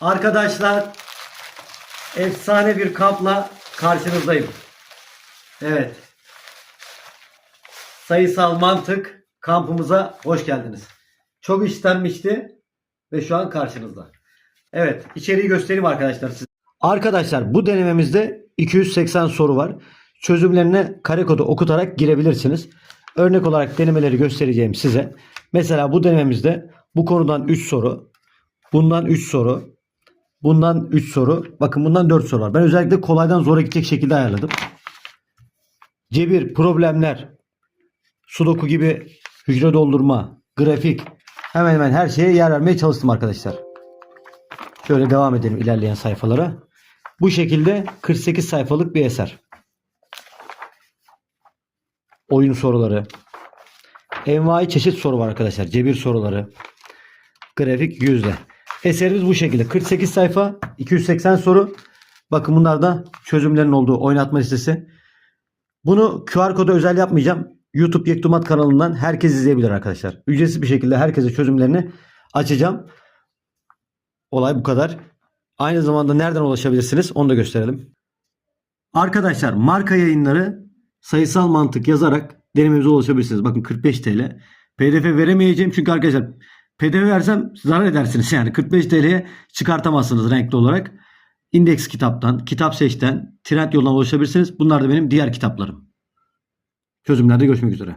Arkadaşlar efsane bir kampla karşınızdayım. Evet. Sayısal mantık kampımıza hoş geldiniz. Çok istenmişti ve şu an karşınızda. Evet, içeriği göstereyim arkadaşlar size. Arkadaşlar bu denememizde 280 soru var. Çözümlerine kare kodu okutarak girebilirsiniz. Örnek olarak denemeleri göstereceğim size. Mesela bu denememizde bu konudan 3 soru, bundan 3 soru, bundan 3 soru, bakın bundan 4 soru var. Ben özellikle kolaydan zora gidecek şekilde ayarladım. Cebir, problemler, sudoku gibi hücre doldurma, grafik hemen hemen her şeye yer vermeye çalıştım arkadaşlar. Şöyle devam edelim ilerleyen sayfalara. Bu şekilde 48 sayfalık bir eser. Oyun soruları. Envai çeşit soru var arkadaşlar. Cebir soruları. Grafik yüzde. Eserimiz bu şekilde. 48 sayfa, 280 soru. Bakın bunlar da çözümlerin olduğu oynatma listesi. Bunu QR kodu özel yapmayacağım. YouTube Yektumat kanalından herkes izleyebilir arkadaşlar. Ücretsiz bir şekilde herkese çözümlerini açacağım. Olay bu kadar. Aynı zamanda nereden ulaşabilirsiniz onu da gösterelim. Arkadaşlar marka yayınları sayısal mantık yazarak denememize ulaşabilirsiniz. Bakın 45 TL. PDF veremeyeceğim çünkü arkadaşlar PDF versem zarar edersiniz. Yani 45 TL'ye çıkartamazsınız renkli olarak. İndeks kitaptan, kitap seçten, trend yoluna ulaşabilirsiniz. Bunlar da benim diğer kitaplarım. Çözümlerde görüşmek üzere.